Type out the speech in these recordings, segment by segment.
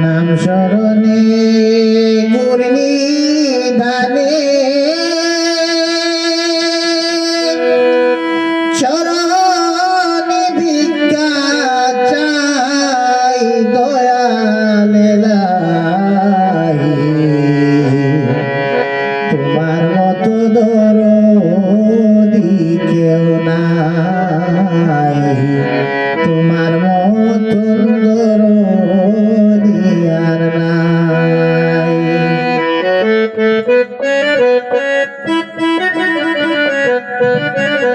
নাম স্মরণে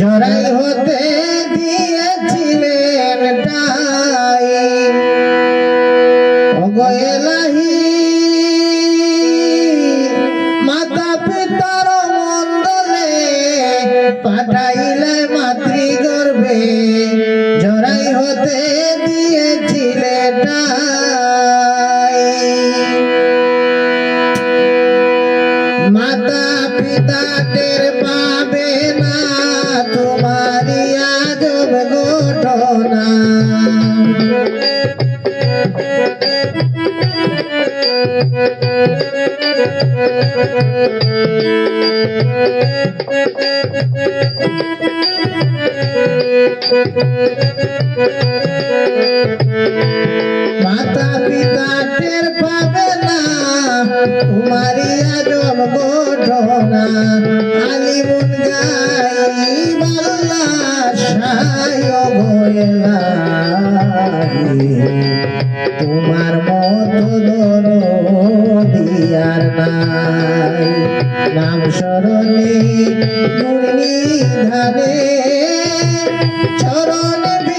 গয়েলাহি হতে দিয়েছিলেন এটাই অগয়েলাহি মাতা পিতার মন্দলে পাঠাইলে মাতৃ গর্ভে হতে দিয়েছিলে টাই। মাতা মাতা পিতা টের পাবে না তোমারি আজব ঘটনা আলিমুন গাই বাল্লা সায় তোমার মতো দিয়ার নাই। নাম স্মরণে গুণী ধারে চরণ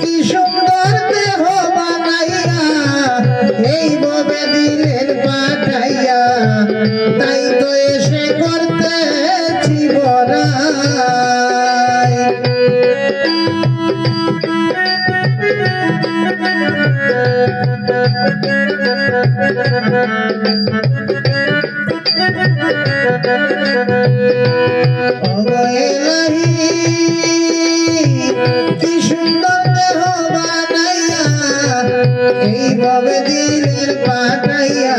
কি সুন্দর দেহ বানাইয়া এই ববে পাঠাইয়া তাই তো এসে করতেছি বড়াই অবহেলাহি এইভাবে দিলের পাঠাইয়া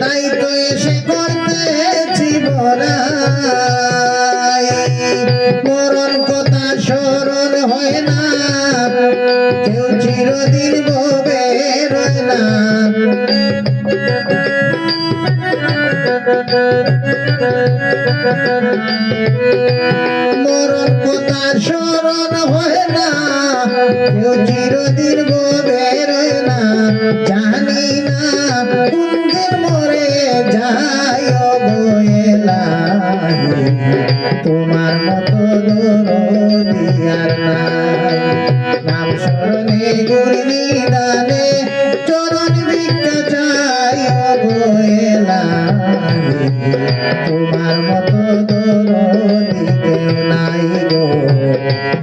তাই তো এসে করতেছি বড়াই। মরণ কথা স্মরণ হয় না, কেউ চিরদিন ভবে রয় না। মরণ কথা স্মরণ হয় না, কেউ চিরদিন ববে জানি না কোন দিন মরে যায় অবহেলা তোমার মতো নাই। নাম স্মরণে গুরনি দানে চরণ ভিক্ষা চাই অবহেলা তোমার মতো দরদি কেউ নাই গো।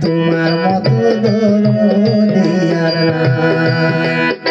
তোমার মতো দরদি আর নাই।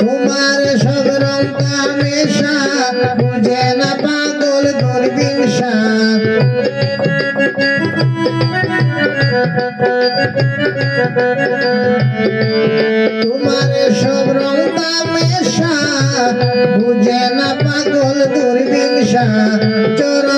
তোমার সব রং তামেশা বুঝে না পাগল দুর্বিংসা তোমার সব রং তামেশা বুঝে না পাগল চরণে